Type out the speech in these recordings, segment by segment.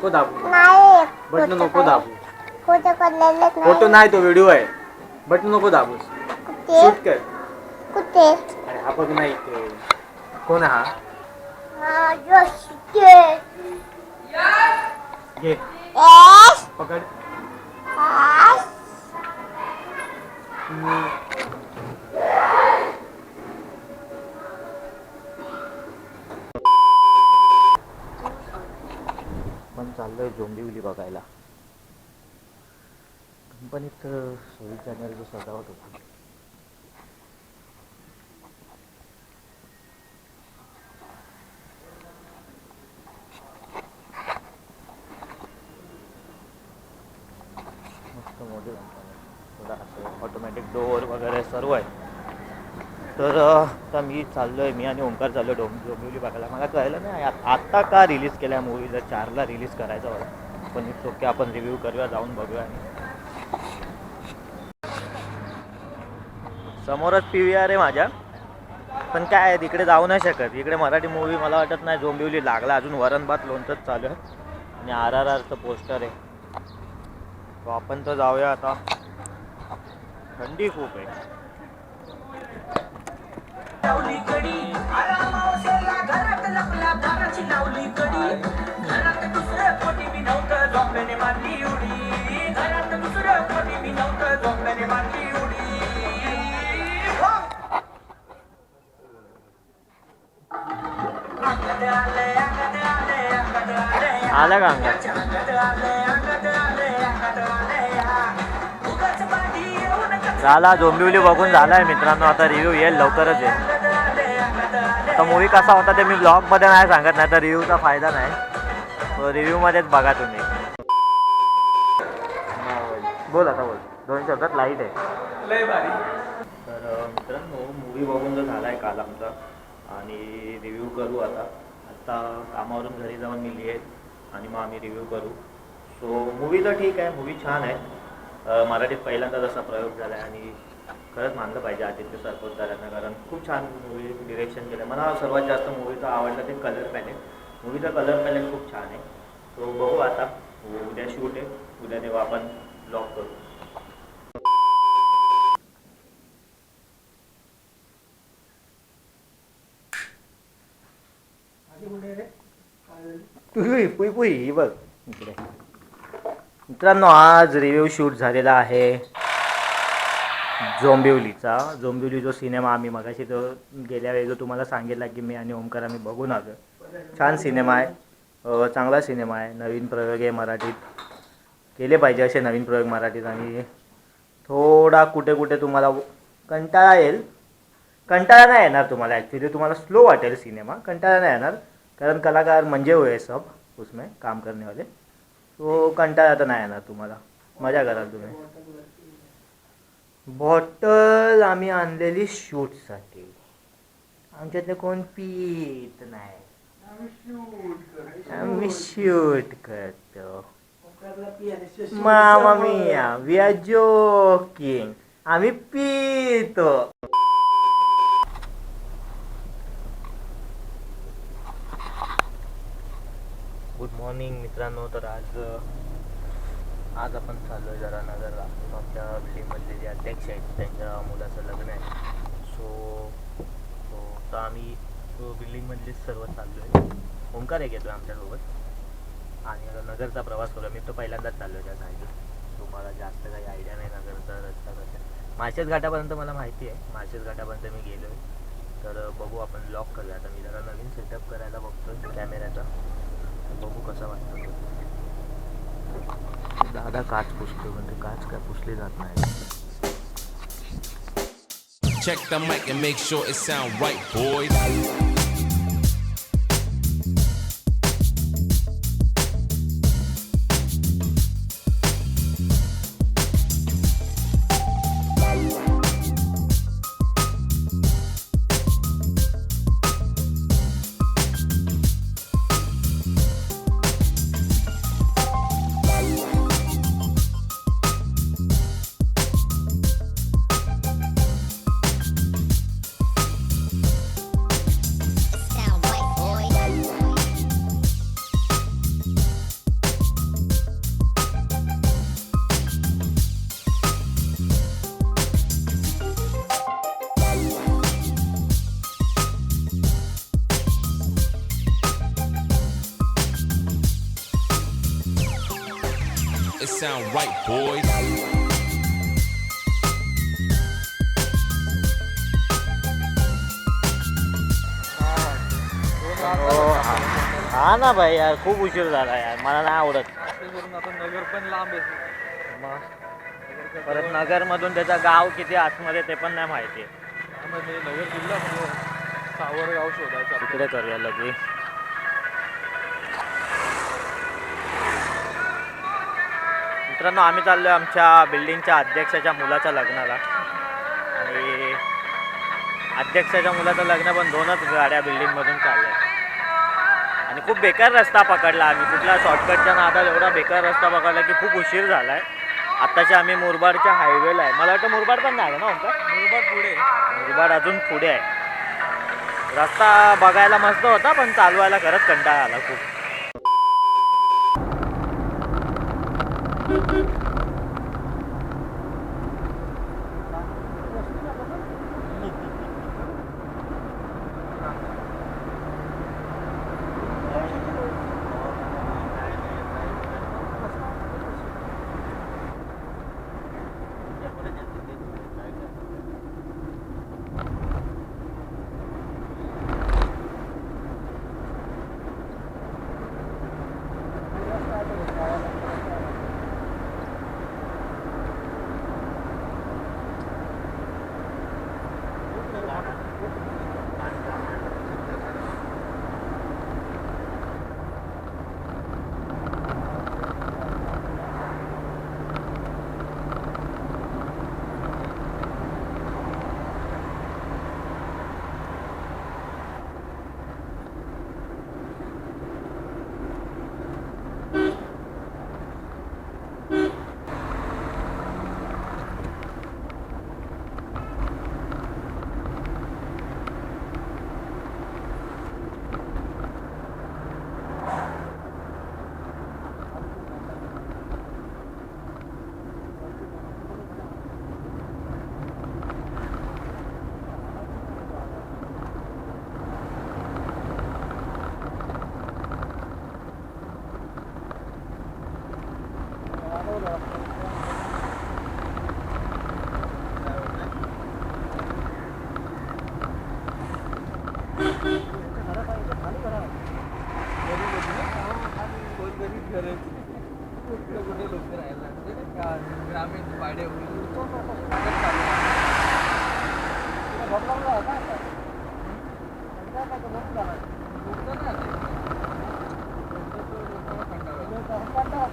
नको दाबू. नाही. बटन नको दाबू. फोटो काढलेलेच फोटो नाही नाही तो व्हिडिओ आहे. बटन नको दाबूस. कुठे? शूट कर. कुठे? अरे हा बघ नाही इथे. कोण हा? हा जोशी ते घे. पकड. एस चाललोय झोंबिवली बघायला. कंपनीत सव्वीस जानेवारीचं सजावट होती. मस्त मोठी कंपनी थोडा असं ऑटोमॅटिक डोअर वगैरे सर्व आहे. तर आता मी चाललो आहे मी आणि ओंकार चाललो डोंब डोंबिवली बघायला. मला कळलं नाही आत्ता का रिलीज केल्या मूवी जर चारला रिलीज करायचा होता. पण इट्स ओके आपण रिव्ह्यू करूया जाऊन बघूया आणि. समोरच पी व्ही आर आहे माझ्या. पण काय आहे तिकडे जाऊ नाही शकत. इकडे मराठी मूवी मला वाटत नाही डोंबिवली लागला. अजून वरण भात लोणचंच चालू आहे. आणि आर आर आरचं पोस्टर आहे. तो आपण तर जाऊया आता. थंडी खूप आहे. दाराची लावली कडी. घरात दुसरं कोणी मी नव्हतं मारली उडी. घरात दुसरं कोणी मी नव्हतं मारली उडी. आले, का झाला डोंबिवली बघून झालाय मित्रांनो. आता रिव्ह्यू येईल लवकरच येईल. आता मूवी कसा होता ते मी ब्लॉगमध्ये नाही सांगत नाही तर रिव्ह्यूचा फायदा नाही. रिव्ह्यूमध्येच बघा तुम्ही. बोल आता बोल. दोन शब्दात लाइट आहे. लय भारी. तर मित्रांनो मूवी बघून जो झाला आहे काल आमचा आणि रिव्ह्यू करू आता. आत्ता कामावरून घरी जाऊन मी लिहेल आणि मग आम्ही रिव्ह्यू करू. सो मूवी तर ठीक आहे मूवी छान आहे. मराठीत पहिल्यांदा जसा प्रयोग झाला आहे आणि खरंच मानलं पाहिजे आदित्य सरपोतदारांना कारण खूप छान मूवी डिरेक्शन केलं. मला सर्वात जास्त मूवीचं आवडलं ते कलर पॅलेट मूवीचा कलर पॅलेट खूप छान आहे. सो बघू आता. उद्या शूट आहे. उद्या तेव्हा आपण ब्लॉग करू. पुई पुई पुई ही बघ. इकडे. मित्रांनो आज रिव्ह्यू शूट झालेला आहे. जोंबिवलीचा जोंबिवली जो सिनेमा आम्ही मगाशी तो गेल्या वेळी जो तुम्हाला सांगितला की मी आणि ओमकार आम्ही बघून आलो छान सिनेमा आहे. चांगला सिनेमा आहे. नवीन प्रयोग आहे मराठीत केले पाहिजे असे नवीन प्रयोग मराठीत आणि थोडा कुठे कुठे तुम्हाला कंटाळा येईल. कंटाळा नाही येणार तुम्हाला ॲक्च्युली तुम्हाला स्लो वाटेल सिनेमा. कंटाळा नाही येणार. कारण कलाकार म्हणजे हुए सब उसमें काम करने वाले तो कंटाळा तर नाही येणार तुम्हाला. मजा कराल तुम्ही. बॉटल आम्ही आणलेली शूटसाठी. आमच्यातले कोण पित नाही. आम्ही शूट करतो. मामा मिया वी आर जोकिंग आम्ही पितो. गुड मॉर्निंग मित्रांनो. तर आज आज आपण चाललो आहे जरा नगरला आमच्या बिल्डिंगमधले जे अध्यक्ष आहेत त्यांच्या मुलाचं लग्न आहे. सो सो तर आम्ही बिल्डिंगमधले सर्व चाललो आहे ओंकार एक येतो आहे आमच्यासोबत. आणि आता नगरचा प्रवास करूया. मी तो पहिल्यांदाच चाललो आहे त्या साईडला सो मला जास्त काही आयडिया नाही नगरचा रस्ता कसा माळशेज घाटापर्यंत मला माहिती आहे. माळशेज घाटापर्यंत मी गेलो आहे तर बघू आपण लॉक करूया. आता मी जरा नवीन सेटअप करायला बघतो कॅमेऱ्याचा बघू कसा वाटतो दादा काच पुसतो म्हणजे काच काय पुसली जात नाही Check the mic and make sure it sound right, boys. Right, boys. हो हा हा ना भाई यार खूप उशीर झाला यार मला नाही आवडत आता नगर पण लांब आहे मग परत नगरमधून त्याचं गाव किती आतमध्ये ते पण नाही माहिती त्यामध्ये नगर जिल्हा म्हणजे सावरगाव शोधायचं. तिकडे करूया लगे मित्रांनो आम्ही चाललोय आमच्या बिल्डिंगच्या अध्यक्षाच्या मुलाच्या लग्नाला. आणि अध्यक्षाच्या मुलाचं लग्न पण दोनच गाड्या बिल्डिंगमधून चालल्या. आणि खूप बेकार रस्ता पकडला आम्ही. कुठला शॉर्टकटच्या नादात एवढा बेकार रस्ता पकडला की खूप उशीर झाला आहे आत्ताशी आम्ही मुरबाडच्या हायवेला आहे. मला वाटतं मुरबाड पण नाही आलं ना मुरबाड पुढे. मुरबाड अजून पुढे आहे. रस्ता बघायला मस्त होता पण चालवायला खरंच कंटाळा आला खूप.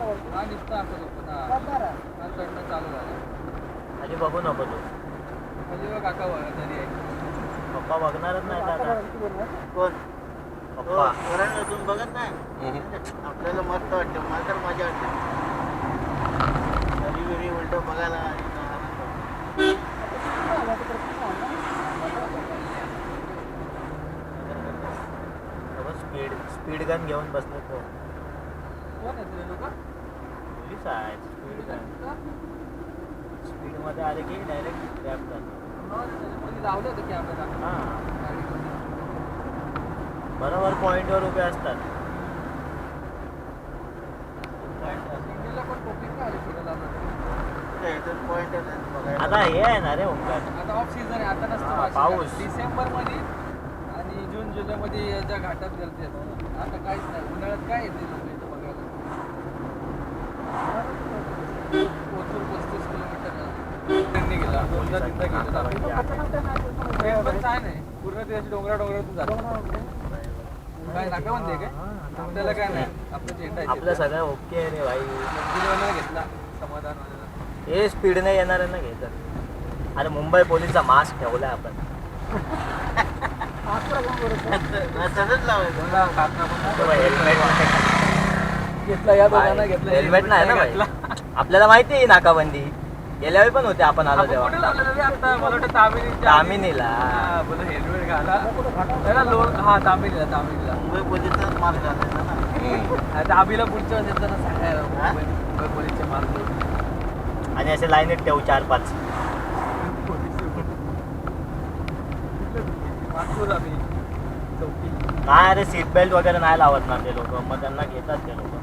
हा निघतं असं लोक हा चढणं चालू झालं बघू नको तू. म्हणजे बघ काका बघा तरी आहे पप्पा बघणारच नाही आता कोण पप्पा. तुम्ही बघत नाही आपल्याला मस्त वाटतं. मला तर मजा वाटते. घरी घरी उलट बघायला स्पीड स्पीड गन घेऊन बसले तो. कोण आहेत लोक पोलीस आहेत स्पीडमध्ये आले की डायरेक्ट करतात लावलं होतं की आपल्याला हां. बरोबर पॉईंटवर उभे असतात आता. हे आहे ना रे ओंकार आता ऑफ सीझन आहे आता नसतं हा. पाऊस. डिसेंबरमध्ये आणि जून जुलै मध्ये याच्या घाटात गर्दी आता काहीच नाही उन्हाळ्यात काय येते लोक पोचून पस्तीस किलोमीटर ट्रेनने गेला दोनदा तिथं गेलो ट्रेन पण काय नाही पूर्ण ते अशी डोंगरा डोंगरातून जातो काय नाकाबंदी आहे काय आपल्याला काय नाही आपलं झेंडा आहे आपलं सगळं ओके आहे रे भाई. घेतला समाधान. हे स्पीड नाही येणार आहे ना घेतात. अरे मुंबई पोलीसचा मास्क ठेवलाय आपण. हेल्मेट घेतला या दोघांना घेतला हेल्मेट नाही ना घेतला. भाई आपल्याला माहिती आहे नाकाबंदी. गेल्या वेळी पण होते आपण आलो आपण तेव्हा. कुठे लावलेलं रे? आता मला वाटतं तामिनीच्या तामिनीला. हा, बोला हेल्मेट घाला. त्याला लोन हा तामिनीला पुढच्या वेळेस येताना सांगायला हा? मुंबई मुंबई पोलीसचे मार्ग आणि असे लाईनीत ठेवू चार पाच. वाचतो आम्ही चौकी. नाही अरे सीट बेल्ट वगैरे नाही लावत ना ते लोक. मग त्यांना घेतात ते लोक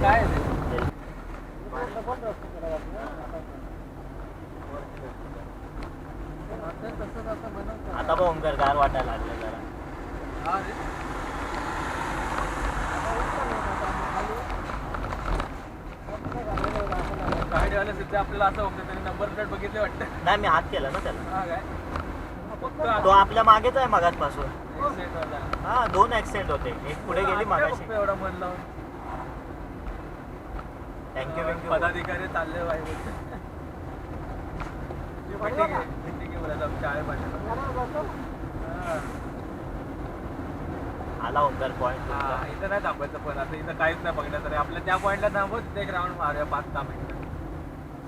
काय आहे ते? आता तसंच आता बनवतात. आता पण ओमकार गार वाटायला लागले जरा हा रे. गाडीवाले सध्या आपल्याला असं होतं त्यांनी नंबर प्लेट बघितले वाटतं नाही मी हात केला ना त्याला हा काय फक्त तो झाला. हा दोन ऍक्सिडेंट होते. एक पुढे गेली मागाशी. एवढा मन लावून. थँक्यू थँक्यू पदाधिकारी चालले आला ओमकार पॉईंट हा. इथं नाही थांबायचं पण. आता इथं काहीच नाही बघण्याचं नाही आपल्या त्या पॉईंटला थांबू तिथे एक राऊंड मारूया पाच दहा मिनिटं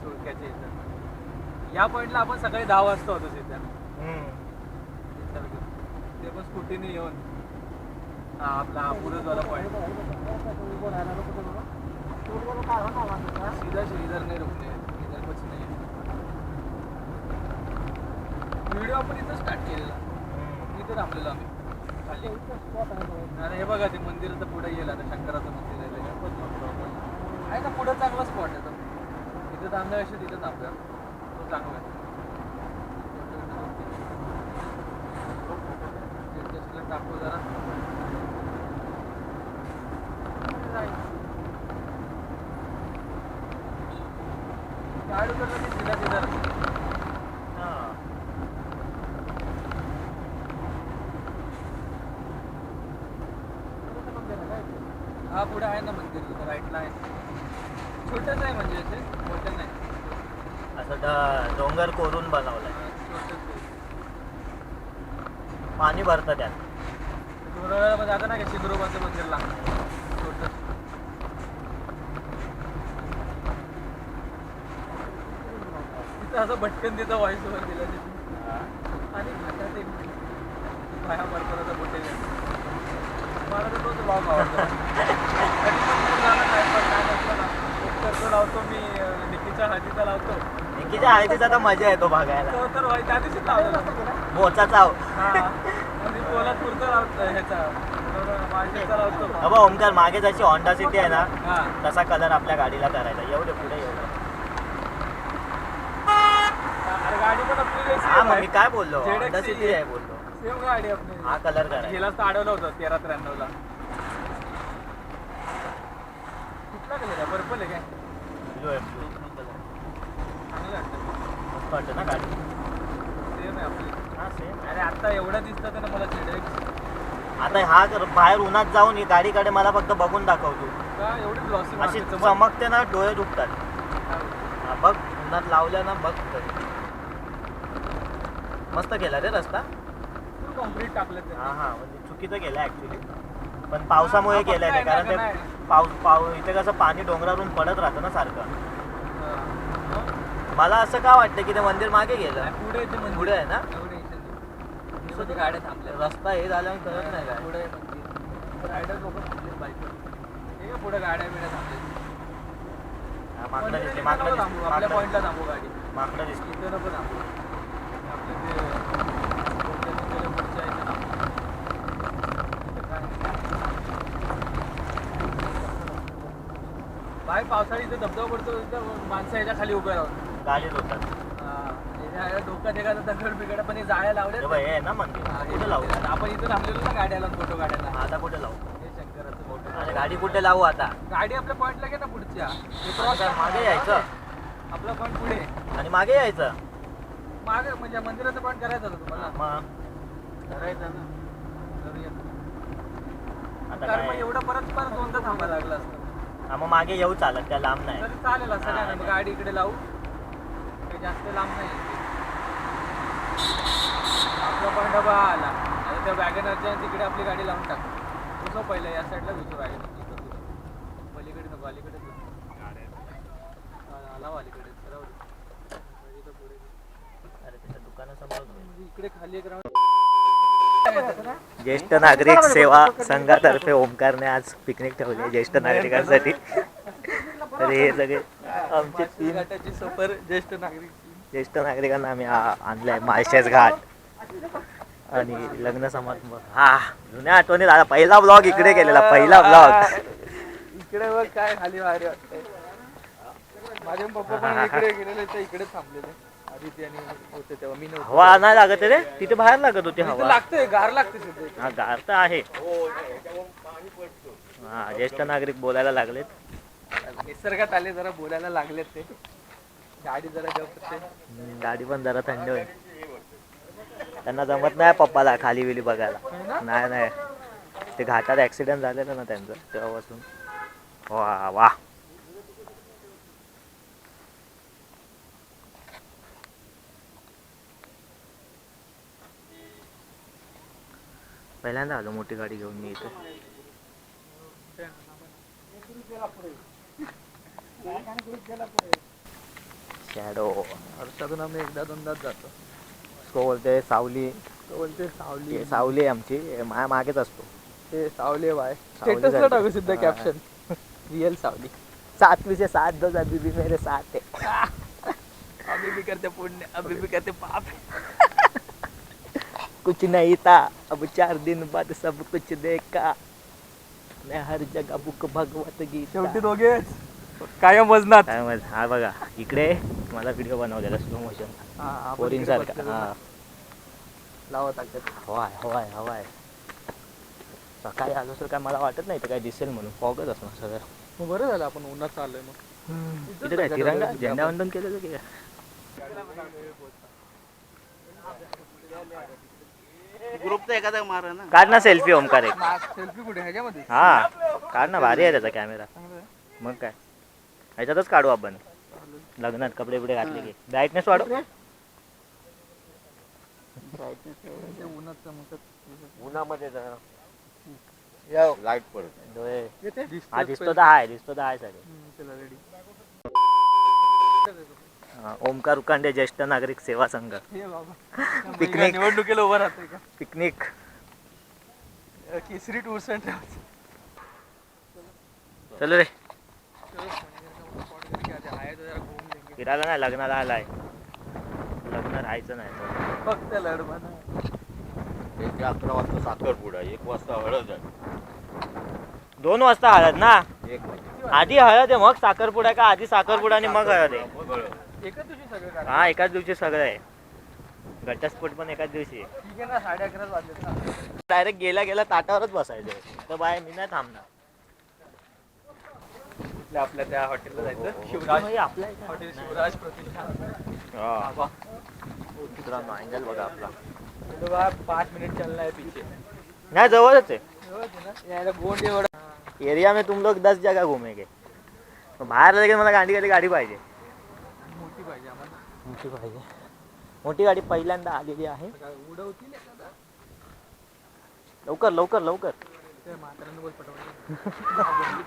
सुरक्याच्या इथं. या पॉईंटला आपण सकाळी दहा वाजता होतो तिथे स्कूटीने येऊन आपला आपला झाला पॉईंट सीधा से इधर नहीं रुकने इधर कुछ नहीं. व्हिडिओ आपण इथं स्टार्ट केलेला. इथं थांबलेलो आम्ही. खाली. अरे हे बघा ते मंदिराचं पुढे येईल आता शंकराचं मंदिर आहे आहे ना पुढं चांगला स्पॉट आहे तो. इथं थांबण्यापेक्षा तिथं थांबूया. तो चांगला आहे. टाकू जरा. हा पुढे आहे ना मंदिर राईटला आहे. छोटंच आहे म्हणजे असे मोठं नाही. असं ड- डोंगर कोरून बनवलंय. छोटंच आहे. पाणी भरतं त्यात. डोंगराळा जाता ना का मंदिरला? तिथं असं भटकन तिथं व्हॉइस ओव्हर दिला तिथे. आणि एक मला तर तोच ब्लॉग आवडतो कधी पण काय ना तो लावतो मी निकीच्या हळदीचा लावतो. निकीच्या हळदीचा तर मजा येतो बघायला. तो तर त्या दिवशीच लावलेला. मोचा चाव हा. अबा ओमकार मागे जशी होंडा सिटी आहे ना तसा कलर आपल्या गाडीला करायचा. एवढे पुढे एवढं हा मग मी काय बोललो? होंडा सिटी आहे बोललो. सेम गाडी आपली. हा कलर करायचा. तर अडवलं होतं तेरा त्र्याण्णव ला कुठला कलर आहे? पर्पल आहे काय? आहे. चांगलं वाटतं. मस्त वाटतं ना गाडी सेम आहे आपली हा सेम अरे आता एवढं दिसतं ना मला झेडेक्स आता हा जर बाहेर उन्हात जाऊन ही गाडीकडे मला फक्त बघून दाखवतो. एवढी अशी चमकते ना डोळे दुखतात. बघ उन्हात लावल्या ना बघ. मस्त केला रे रस्ता. कॉन्क्रीट टाकलं हा हा म्हणजे चुकीचं केलं ऍक्च्युली पण पावसामुळे केलंय ते कारण ते पाऊस पाऊ इथे कसं पाणी डोंगरावरून पडत राहतं ना सारखं. मला असं का वाटतं की ते मंदिर मागे गेलं? पुढे पुढे आहे ना? गाड्या थांबल्या रस्ता हे झाल्यावर कळत नाही काय. पुढे रायडर लोक थांबले बाईक पुढे गाड्या बिड्या थांबले माकडं माकडं थांबू आपल्या पॉईंटला थांबू गाडी. माकडं दिसते इथं नको थांबू. आपलं ते? बाय पावसाळी इथं धबधबा पडतो माणसं याच्या खाली उभे राहून. गाडीत होतात. दगड बिगड पण हे जाळ्या लावले बघ, हे आहे ना मंदिर कुठे लावू? आपण इथं थांबलेलो ना गाड्याला फोटो काढायला. आता कुठे लावू? हे शंकराचं गाडी कुठे लावू आता? गाडी आपल्या पॉईंटला घे ना पुढच्या. हे cross मागे यायचं. आपला पॉईंट पुढे. आणि मागे यायचं. मागे म्हणजे मंदिराचा पॉईंट करायचा होता तुम्हाला. मग. करायचा ना. करूया. आता कारण मग काय एवढं परत परत दोनदा थांबायला लागलं असतं. हा, मग मागे येऊ चालत त्या लांब नाही. तरी चालेल असं काय नाही मग. गाडी इकडे लावू. काही जास्त लांब नाही. आपला पॉईंट हा बा आला. आता त्या वॅगनरच्या तिकडे आपली गाडी लावून टाक. घुसव पहिलं या साईडला घुसव वॅगनर पलीकडे नको अलीकडे लाव इकडे खाली एक राऊंड. ज्येष्ठ नागरिक सेवा संघातर्फे ओमकारने आज पिकनिक ठेवली आहे ज्येष्ठ नागरिकांसाठी. तर हे सगळे आमचे तीन घाटाची सफर ज्येष्ठ नागरिक. ज्येष्ठ नागरिकांना आम्ही आणलाय. माळशेज घाट. आणि लग्न समारंभ. हा जुन्या आठवणीत आला पहिला ब्लॉग इकडे केलेला. पहिला ब्लॉग इकडे बघ काय खाली भारी वाटतंय. माझे पप्पा पण इकडे गेलेले ते इकडे थांबलेले आदिती आणि होते तेव्हा. मी नव्हतो. हवा नाही लागत रे. तिथे बाहेर लागत होती इथं हवा. लागतंय गार लागते सध्या हा गार तर आहे. हा ज्येष्ठ नागरिक बोलायला लागलेत. निसर्गात आले जरा बोलायला लागलेत ते. गाडी जरा पण जरा थंड होईल. त्यांना जमत नाही पप्पाला खाली बिली बघायला. नाही नाही ते घाटात ऍक्सिडेंट झालेलं ना त्यांचं तेव्हापासून. वा वा. पहिल्यांदा आलो मोठी गाडी घेऊन मी इथे. शॅडो वर्षातून आम्ही एकदा दोनदाच जातो. तो बोलते सावली. तो बोलते सावली. सावली आहे आमची. माझ्या मागेच असतो. ते सावली बाय. सावली स्टेटसला झाली. टाकू सुद्धा हा. कॅप्शन रिअल सावली. सातवी से सात दो अभी भी मेरे साथ है. अभी भी करते पुण्य अभी भी करते पाप. कुछ नहीं था. अब चार दिन बाद सब कुछ देखा. मैं हर जगह बुक भगवत गीता. शेवटी दोघे कायम वजनात. काय माहीत हा बघा इकडे मला व्हिडिओ बनवलेला स्लो मोशन हा, आपण पोरीं इकडे सारखा बसलेलो हा. लावत हवाय हवाय हवाय. सकाळी आलो तर काय मला वाटत नाही इथं काय दिसेल म्हणून. फॉगच असणार सगळं. मग बरं झालं आपण उन्हात चाललोय मग. इथे काय तिरंगा? झेंडावंदन केलेलं की काय? ग्रुपचा एखादा मारा ना. काढ ना सेल्फी ओमकार एक. सेल्फी कुठे? ह्याच्यामध्ये? हा काढ ना भारी आहे त्याचा कॅमेरा चांगलं आहे. मग काय? ह्याच्यातच काढू आपण. लग्नात कपडे बिपडे घातले की. ब्राईटनेस वाढव. चमकत उन्हामध्ये लाइट पडत डोळे. हा दिसतो तर आहे दिसतो तर आहे सगळे. चला रेडी ओमकार उकांडे ज्येष्ठ नागरिक सेवा संघ. बाबा. Picnic. निवडणुकीला उभं राहतोय का? Picnic. Kesari tours and travels चलो रे आहे तो जरा घुमून लेंगे. फिरायला नाही लग्नाला आलाय. लग्न राहायचं नाही. फक्त लढवाना एक अकरा वाजता साखरपुडा एक वाजता हळद आहे. दोन वाजता हळद ना? एक वाजता. आधी हळद आहे मग साखरपुडा का आधी साखरपुडा आणि मग हळद आहे? मग हळद. एकच दिवशी सगळं करा हा एकाच दिवशी सगळं आहे. घटस्फोट पण एकाच दिवशी आहे. ठीक आहे ना साडे अकराच वाजलेत ना. डायरेक्ट गेला गेला ताटावरच बसायचं तर बाय मी नाही थांबणार. कुठल्या आपल्या त्या हॉटेलला जायचं. शिवराज हे आपल्या इथे. हॉटेल शिवराज प्रतिष्ठान. हा. मित्रांनो अँगल बघा आपला. तो बा पाच मिनट चलना है पीछे नाही जवळच आहे. गोंड एवढा. एरिया में तुम लोग दस जगह घूमेंगे. बाहेर लगेच मला गाडी गाडी गाडी पाहिजे. मोठी पाहिजे आम्हाला. मोठी पाहिजे. मोठी गाडी पहिल्यांदा आलेली आहे. लवकर लवकर लवकर ते म्हाताऱ्यांना बोल पटवून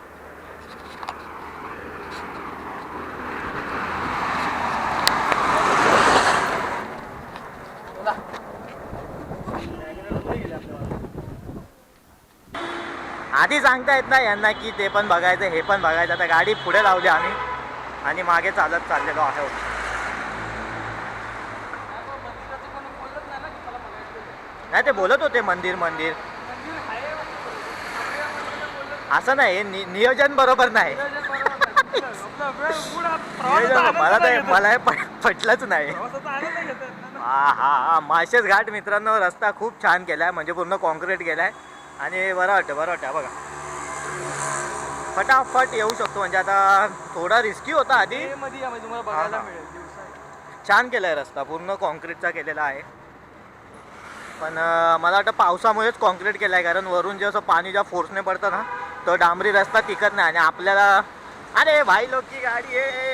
आधी सांगता येत नाही यांना की ते पण बघायचं हे पण बघायचं. आता गाडी पुढे लावली आम्ही आणि मागे चालत चाललेलो आहोत. नाही ते बोलत होते मंदिर मंदिर. असं नाही नि- नियोजन बरोबर नाही. मला तर मला हे पटलंच नाही. हा हा माशेस घाट मित्रांनो रस्ता खूप छान केलाय म्हणजे पूर्ण कॉन्क्रीट केलाय. आणि बरं वाटतं बरं वाटतं. बघा. फटाफट येऊ शकतो म्हणजे आता थोडा रिस्की होता आधी. मध्ये या म्हणजे तुम्हाला बघायला हा. मिळेल दिवसा छान केलाय रस्ता पूर्ण कॉन्क्रीटचा केलेला आहे. पण अं, मला वाटतं पावसामुळेच कॉन्क्रीट केलाय कारण वरून जे असं पाणी ज्या फोर्सने पडतं ना तो डांबरी रस्ता टिकत नाही. आणि आपल्याला अरे भाई लोक की गाडी आहे.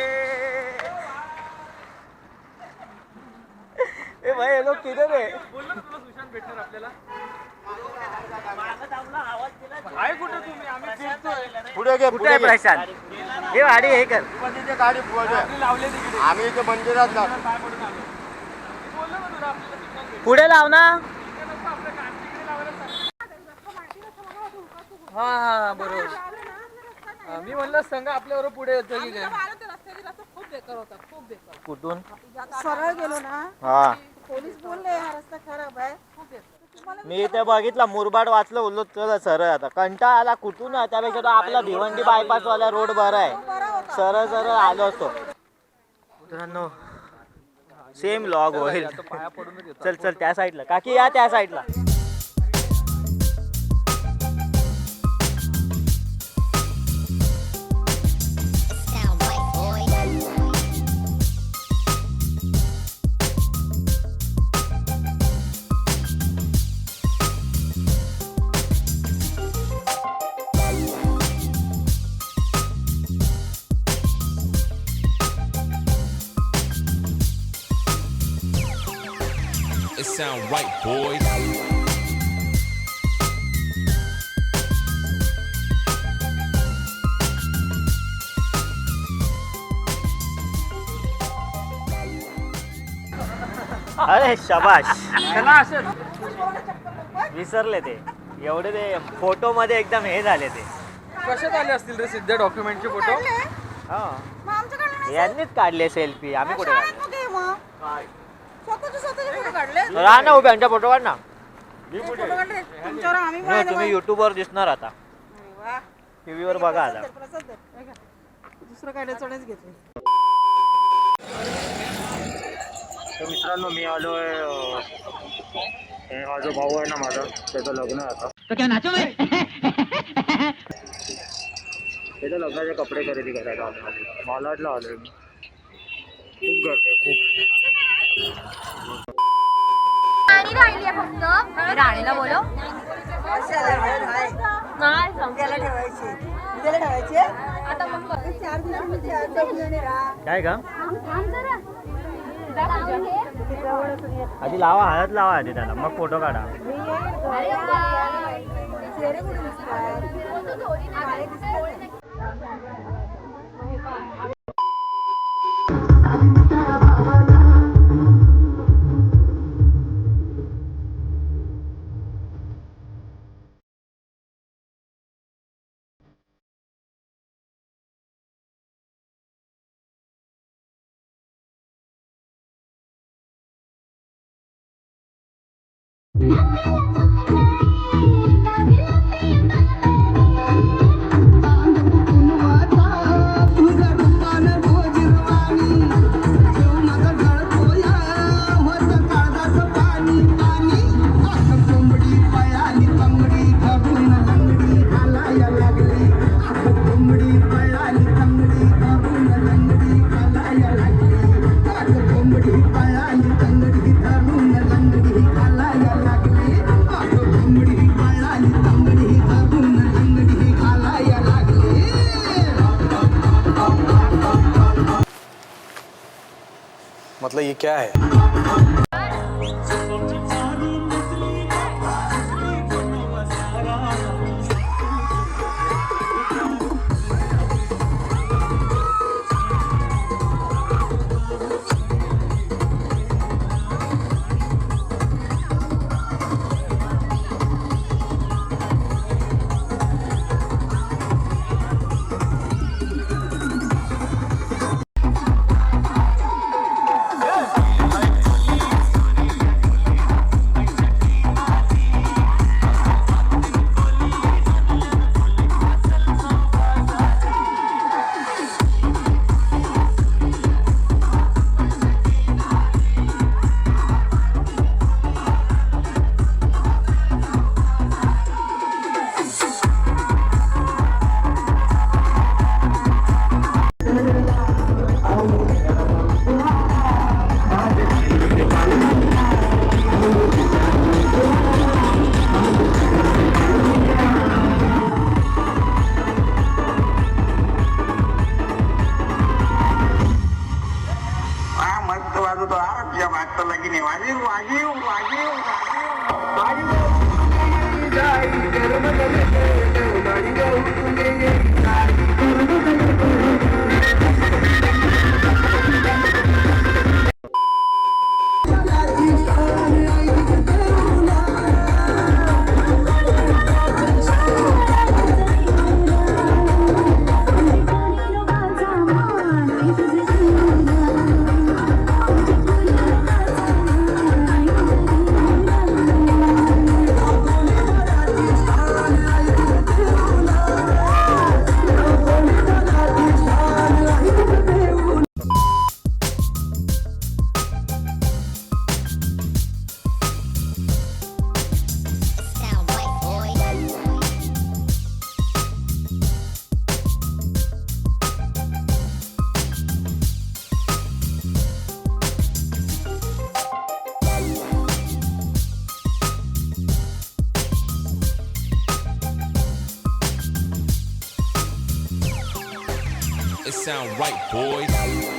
ए भाई हे लोक किधर आहे? बोललो ना तुला सुशांत भेटणार आपल्याला. आहे कुठं तुम्ही? आम्ही फिरतोय. पुढे घे कुठे आहे प्रशांत? हे गाडी हे कर. पुढे गाडी पुढे आपली लावले तिकडे. आम्ही इथे मंदिरात जातो. पाय पडून आलो मी बोललो ना तुला आपल्याला सुशांत भेटणार. पुढे लाव ना. इथे नको, आपल्या कांचीकडे लावायला सांग. हा हा बरोबर. हा, मी म्हणलं संघ आपल्याबरोबर पुढे येतो की काय? खूप बेकार होता खूप बेकार. कुठून? सरळ गेलो ना हा. पोलीस बोलले हा रस्ता खराब आहे खूप बेकार. मी ते बघितला मुरबाड वाचलं बोललो चला सरळ आता. कंटाळा आला कुठून आहे? त्यापेक्षा तो आपला भिवंडी बायपास वाला रोड बरा आहे. सरळ सरळ आलो असतो. मित्रांनो सेम लॉग होईल. चल चल त्या साईडला काकी या त्या साईडला अरे शबाश विसरले ते. एवढे ते फोटो मध्ये एकदम हे झाले ते. कशात आले असतील रे सिद्ध डॉक्युमेंटचे फोटो? हा. यांनीच काढले सेल्फी. आम्ही कुठे काढले? राहा ना उभ्या यांच्या फोटो काढ ना. नाही, तुम्ही युट्यूब वर दिसणार आता. टीव्ही वर बघा आता. दुसरं काय चढच घेतले. तर मित्रांनो मी आलोय अं, हे हा जो भाऊ आहे ना माझा त्याचं लग्न आहे आता. त्याच्या लग्नाचे कपडे खरेदी करायला आलो. मालाडला आलोय मी. खूप गर्दी आहे खूप. आहे फक्त. राणीला बोलो नाही आता मग काय का? आधी लावा हळद लावा आधी त्याला. मग फोटो काढा. मतलब Ha ha ha ha ha! sound right, boys.